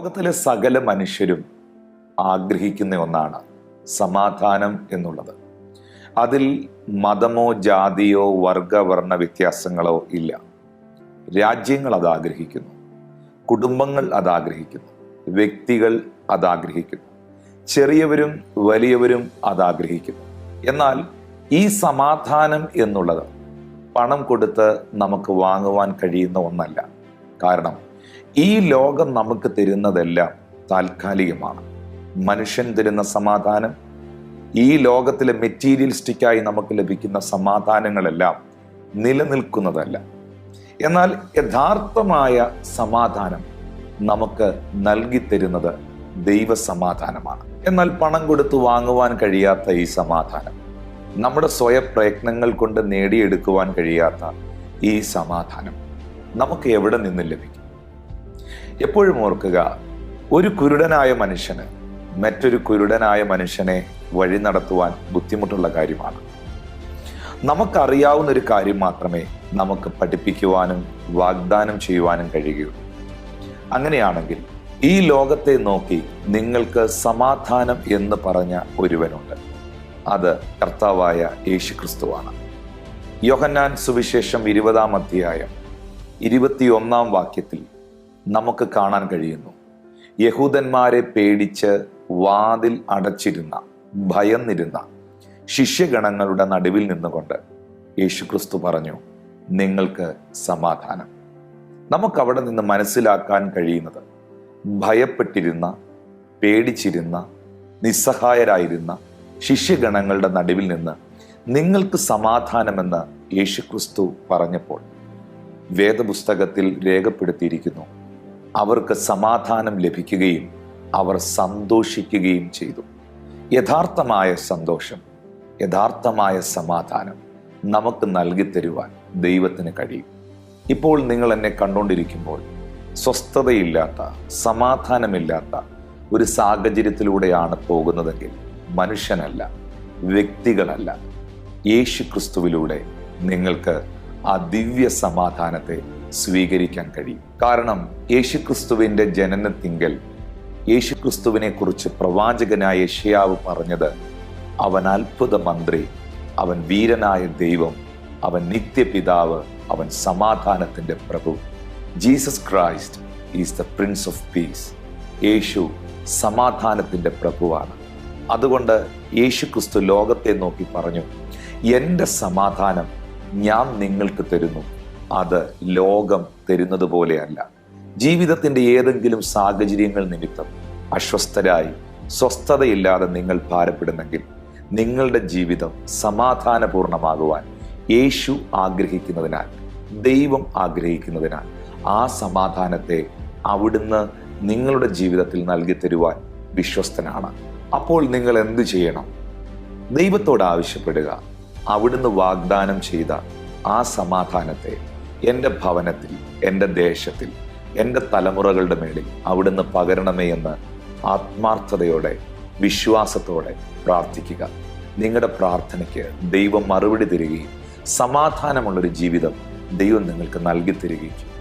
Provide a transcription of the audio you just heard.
ലോകത്തിലെ സകല മനുഷ്യരും ആഗ്രഹിക്കുന്ന ഒന്നാണ് സമാധാനം എന്നുള്ളത്. അതിൽ മതമോ ജാതിയോ വർഗവർണ വ്യത്യാസങ്ങളോ ഇല്ല. രാജ്യങ്ങൾ അത് ആഗ്രഹിക്കുന്നു. കുടുംബങ്ങൾ അത് ആഗ്രഹിക്കുന്നു. വ്യക്തികൾ അത് ആഗ്രഹിക്കുന്നു. ചെറിയവരും വലിയവരും അത് ആഗ്രഹിക്കുന്നു. എന്നാൽ ഈ സമാധാനം എന്നുള്ളത് പണം കൊടുത്ത് നമുക്ക് വാങ്ങുവാൻ കഴിയുന്ന ഒന്നല്ല. കാരണം ഈ ലോകം നമുക്ക് തരുന്നതെല്ലാം താൽക്കാലികമാണ്. മനുഷ്യൻ തരുന്ന സമാധാനം ഈ ലോകത്തിലെ മെറ്റീരിയലിസ്റ്റിക്കായി നമുക്ക് ലഭിക്കുന്ന സമാധാനങ്ങളെല്ലാം നിലനിൽക്കുന്നതല്ല. എന്നാൽ യഥാർത്ഥമായ സമാധാനം നമുക്ക് നൽകി തരുന്നത് ദൈവസമാധാനമാണ്. എന്നാൽ പണം കൊടുത്ത് വാങ്ങുവാൻ കഴിയാത്ത ഈ സമാധാനം നമ്മുടെ സ്വയപ്രയത്നങ്ങൾ കൊണ്ട് നേടിയെടുക്കുവാൻ കഴിയാത്ത ഈ സമാധാനം നമുക്ക് എവിടെ നിന്ന് ലഭിക്കും? എപ്പോഴും ഓർക്കുക ഒരു കുരുടനായ മനുഷ്യന് മറ്റൊരു കുരുടനായ മനുഷ്യനെ വഴി നടത്തുവാൻ ബുദ്ധിമുട്ടുള്ള കാര്യമാണ്. നമുക്കറിയാവുന്ന ഒരു കാര്യം മാത്രമേ നമുക്ക് പഠിപ്പിക്കുവാനും വാഗ്ദാനം ചെയ്യുവാനും കഴിയുകയുള്ളൂ അങ്ങനെയാണെങ്കിൽ ഈ ലോകത്തെ നോക്കി നിങ്ങൾക്ക് സമാധാനം എന്ന് പറഞ്ഞ ഒരുവനുണ്ട്. അത് കർത്താവായ യേശു ക്രിസ്തുവാണ് യോഹന്നാൻ സുവിശേഷം ഇരുപതാം അധ്യായം ഇരുപത്തിയൊന്നാം വാക്യത്തിൽ നമുക്ക് കാണാൻ കഴിയുന്നു. യഹൂദന്മാരെ പേടിച്ച് വാതിൽ അടച്ചിരുന്ന ഭയന്നിരുന്ന ശിഷ്യഗണങ്ങളുടെ നടുവിൽ നിന്നുകൊണ്ട് യേശുക്രിസ്തു പറഞ്ഞു നിങ്ങൾക്ക് സമാധാനം. നമുക്കവിടെ നിന്ന് മനസ്സിലാക്കാൻ കഴിയുന്നത് ഭയപ്പെട്ടിരുന്ന പേടിച്ചിരുന്ന നിസ്സഹായരായിരുന്ന ശിഷ്യഗണങ്ങളുടെ നടുവിൽ നിന്ന് നിങ്ങൾക്ക് സമാധാനമെന്ന് യേശുക്രിസ്തു പറഞ്ഞപ്പോൾ വേദപുസ്തകത്തിൽ രേഖപ്പെടുത്തിയിരിക്കുന്നു. അവർക്ക് സമാധാനം ലഭിക്കുകയും അവർ സന്തോഷിക്കുകയും ചെയ്തു. യഥാർത്ഥമായ സന്തോഷം യഥാർത്ഥമായ സമാധാനം നമുക്ക് നൽകി തരുവാൻ ദൈവത്തിന് കഴിയും. ഇപ്പോൾ നിങ്ങൾ എന്നെ കണ്ടുകൊണ്ടിരിക്കുമ്പോൾ സ്വസ്ഥതയില്ലാത്ത സമാധാനമില്ലാത്ത ഒരു സാഹചര്യത്തിലൂടെയാണ് പോകുന്നതെങ്കിൽ മനുഷ്യനല്ല വ്യക്തികളല്ല. യേശു ക്രിസ്തുവിലൂടെ നിങ്ങൾക്ക് ആ ദിവ്യ സമാധാനത്തെ സ്വീകരിക്കാൻ കഴിയും. കാരണം യേശുക്രിസ്തുവിന്റെ ജനനത്തിങ്കൽ യേശുക്രിസ്തുവിനെ കുറിച്ച് പ്രവാചകനായ യഷയാവ് പറഞ്ഞത് അവൻ അത്ഭുത മന്ത്രി അവൻ വീരനായ ദൈവം അവൻ നിത്യപിതാവ് അവൻ സമാധാനത്തിന്റെ പ്രഭു. Jesus Christ is the prince of peace. Yesu സമാധാനത്തിന്റെ പ്രഭുവാണ്. അതുകൊണ്ട് യേശു ക്രിസ്തു ലോകത്തെ നോക്കി പറഞ്ഞു എന്റെ സമാധാനം ഞാൻ നിങ്ങൾക്ക് തരുന്നു. അത് ലോകം തരുന്നത് പോലെയല്ല. ജീവിതത്തിന്റെ ഏതെങ്കിലും സാഹചര്യങ്ങൾ നിമിത്തം അസ്വസ്ഥരായി സ്വസ്ഥതയില്ലാതെ നിങ്ങൾ ഭാരപ്പെടുന്നെങ്കിൽ നിങ്ങളുടെ ജീവിതം സമാധാനപൂർണമാകുവാൻ യേശു ആഗ്രഹിക്കുന്നതിനാൽ ദൈവം ആഗ്രഹിക്കുന്നതിനാൽ ആ സമാധാനത്തെ അവിടുന്ന് നിങ്ങളുടെ ജീവിതത്തിൽ നൽകി തരുവാൻ വിശ്വസ്തനാണ്. അപ്പോൾ നിങ്ങൾ എന്ത് ചെയ്യണം? ദൈവത്തോട് ആവശ്യപ്പെടുക. അവിടുന്ന് വാഗ്ദാനം ചെയ്ത ആ സമാധാനത്തെ എന്റെ ഭവനത്തിൽ എന്റെ ദേശത്തിൽ എന്റെ തലമുറകളുടെ മേളിൽ അവിടുന്ന് പകരണമേ എന്ന് ആത്മാർത്ഥതയോടെ വിശ്വാസത്തോടെ പ്രാർത്ഥിക്കുക. നിങ്ങളുടെ പ്രാർത്ഥനയ്ക്ക് ദൈവം മറുപടി തരികയും സമാധാനമുള്ളൊരു ജീവിതം ദൈവം നിങ്ങൾക്ക് നൽകി തരികയും